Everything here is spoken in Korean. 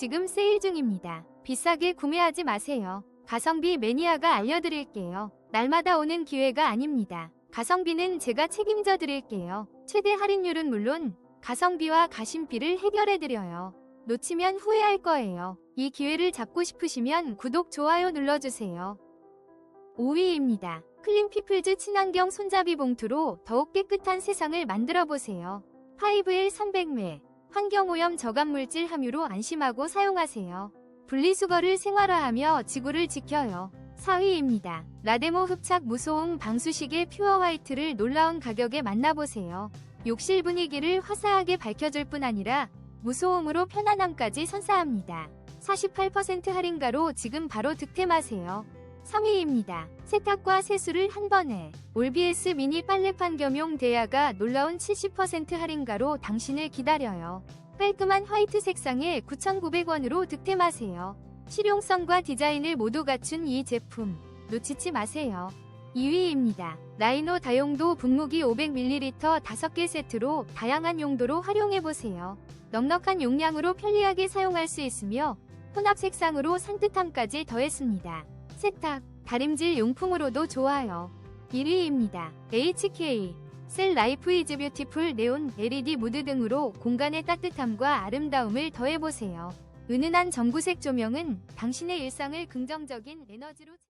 지금 세일 중입니다. 비싸게 구매하지 마세요. 가성비 매니아가 알려드릴게요. 날마다 오는 기회가 아닙니다. 가성비는 제가 책임져 드릴게요. 최대 할인율은 물론 가성비와 가심비를 해결해 드려요. 놓치면 후회할 거예요. 이 기회를 잡고 싶으시면 구독, 좋아요 눌러주세요. 5위입니다. 클린피플즈 친환경 손잡이 봉투로 더욱 깨끗한 세상을 만들어 보세요. 5L 300매 환경오염 저감물질 함유로 안심하고 사용하세요. 분리수거를 생활화하며 지구를 지켜요. 4위입니다. 라데모 흡착 무소음 방수시계 퓨어 화이트를 놀라운 가격에 만나보세요. 욕실 분위기를 화사하게 밝혀줄 뿐 아니라 무소음으로 편안함까지 선사합니다. 48% 할인가로 지금 바로 득템하세요. 3위입니다. 세탁과 세수를 한 번에 올비에스 미니 빨래판 겸용 대야가 놀라운 70% 할인가로 당신을 기다려요. 깔끔한 화이트 색상에 9,900원으로 득템하세요. 실용성과 디자인을 모두 갖춘 이 제품 놓치지 마세요. 2위입니다. 라이노 다용도 분무기 500ml 5개 세트로 다양한 용도로 활용해보세요. 넉넉한 용량으로 편리하게 사용할 수 있으며 혼합 색상으로 산뜻함까지 더했습니다. 세탁, 다림질 용품으로도 좋아요. 1위입니다. HK 셀 라이프 이즈 뷰티풀 네온 LED 무드 등으로 공간의 따뜻함과 아름다움을 더해보세요. 은은한 전구색 조명은 당신의 일상을 긍정적인 에너지로 채-